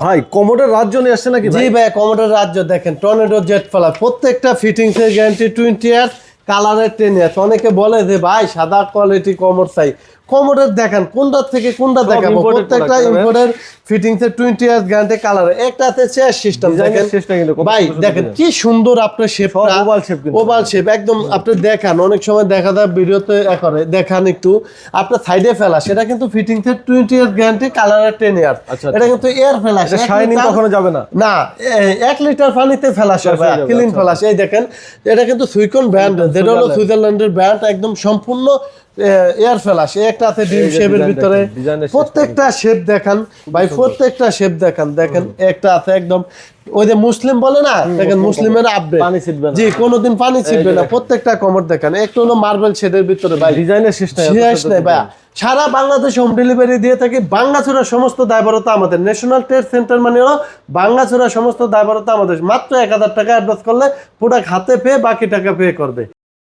ভাই কমোডের রাজ্য নিয়ে আসছে নাকি ভাই? জি ভাই কমোডের রাজ্য দেখেন টর্নেডো জেট ফেলা প্রত্যেকটা ফিটিংস এর গ্যারান্টি টোয়েন্টি ইয়ার্স কালারের টেন ইয়ার্স অনেকে বলে যে ভাই সাদা কোয়ালিটি কমোড চাই। কমোডের দেখেন কোনটা থেকে কোনটা দেখাবো? প্রত্যেকটা ভাই। ইম্পোর্টের ফিটিংস এর টোয়েন্টি ইয়ার্স গ্যারান্টি কালারের একটাতে চেয়ার সিস্টেম দেখেন? ভাই দেখেন কি সুন্দর আপনার শেপ shape কিন্তু। ওভাল শেপ একদম আপনি দেখান অনেক সময় দেখা যায় ভিডিওতে এ করে দেখান একটু। আপনার সাইডে ফেলা সেটা কিন্তু ফিটিংস এর টোয়েন্টি ইয়ার্স গ্যারান্টি কালারের টেন ইয়ার্স আচ্ছা, এটা কিন্তু এয়ার ফেলা শাইনিং কখনো যাবে না। না এ- এক লিটার পানিতে ফেলাস যাবে, ক্লিন ফেলাস এই দেখেন এটা কিন্তু সুইকন ব্র্যান্ড যেটা হলো সুইজারল্যান্ড। সুইজারল্যান্ডের ব্র্যান্ড একদম সম্পূর্ণ এয়ার এই একটা আছে ডিম শেপের ভিতরে। প্রত্যেকটা শেপ দেখান ভাই প্রত্যেকটা শেপ দেখান দেখেন একটা আছে একদম ওই যে মুসলিম বলে না দেখেন মুসলিমের আপডেট পানি ছিটবে না। জি কোনোদিন পানি ছিটবে না প্রত্যেকটা কমর দেখেন। একটু হলো মার্বেল শেডের ভিতরে ভাই। ডিজাইনের শেষ নেই ভাইয়া সারা বাংলাদেশ হোম ডেলিভারি দিয়ে থাকি বাঙ্গাচুরা সমস্ত দায়বরতা আমাদের। ন্যাশনাল ট্রেড সেন্টার মানে হলো বাঙ্গাচুরা সমস্ত দায়বরতা আমাদের। মাত্র এক হাজার টাকা অ্যাডভান্স করলে প্রোডাক্ট হাতে পেয়ে বাকি টাকা পে করবে।